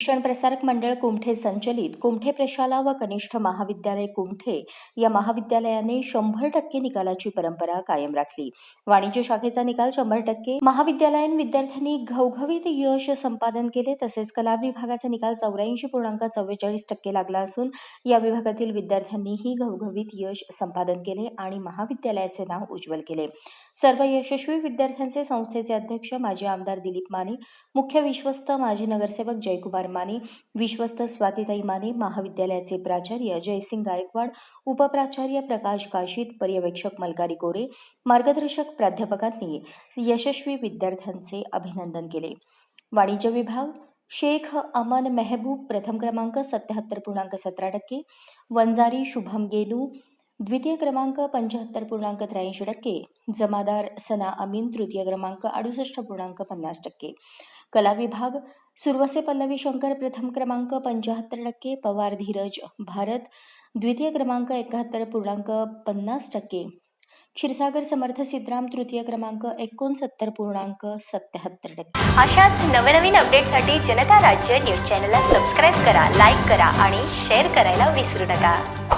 शिक्षण प्रसारक मंडळ कुमठे संचलित कुमठे प्रशाला व कनिष्ठ महाविद्यालय कुमठे या महाविद्यालयाने शंभर टक्के निकालाची परंपरा कायम राखली. वाणिज्य शाखेचा निकाल शंभर टक्के. महाविद्यालयीन विद्यार्थ्यांनी घवघवीत यश संपादन केले तसेच कला विभागाचा निकाल चौऱ्याऐंशी पूर्णांक चव्वेचाळीस टक्के लागला असून या विभागातील विद्यार्थ्यांनीही घवघवीत यश संपादन केले आणि महाविद्यालयाचे नाव उज्ज्वल केले. सर्व यशस्वी विद्यार्थ्यांचे संस्थेचे अध्यक्ष माजी आमदार दिलीप माने मुख्य विश्वस्त माजी नगरसेवक जयकुमार माने विश्वस्त स्वातीताई माने महाविद्यालयाचे प्राचार्य जयसिंग गायकवाड उपप्राचार्य प्रकाश काशीत पर्यवेक्षक मलकारी कोरे मार्गदर्शक प्राध्यापकांनी यशस्वी विद्यार्थ्यांचे अभिनंदन केले. वाणिज्य विभाग शेख अमन मेहबूब प्रथम क्रमांक सत्याहत्तर पूर्णांक सतरा टक्के वंजारी शुभम गेलू द्वितीय क्रमांक पंच्याहत्तर पूर्णांक त्र्याऐंशी टक्के जमादार सना अमीन तृतीय क्रमांक अडुसष्ट पूर्णांक पन्नास टक्के. कला विभाग सुरवसे पल्लवी शंकर प्रथम क्रमांक पंच्याहत्तर टक्के पवार धीरज भारत द्वितीय क्रमांक एकाहत्तर पूर्णांक पन्नास टक्के. क्षीरसागर समर्थ सिद्धराम तृतीय क्रमांक एकोणसत्तर पूर्णांक सत्याहत्तर टक्के. अशाच नवनवीन अपडेटसाठी जनता राज्य न्यूज चॅनलला सबस्क्राईब करा लाईक करा आणि शेअर करायला विसरू नका.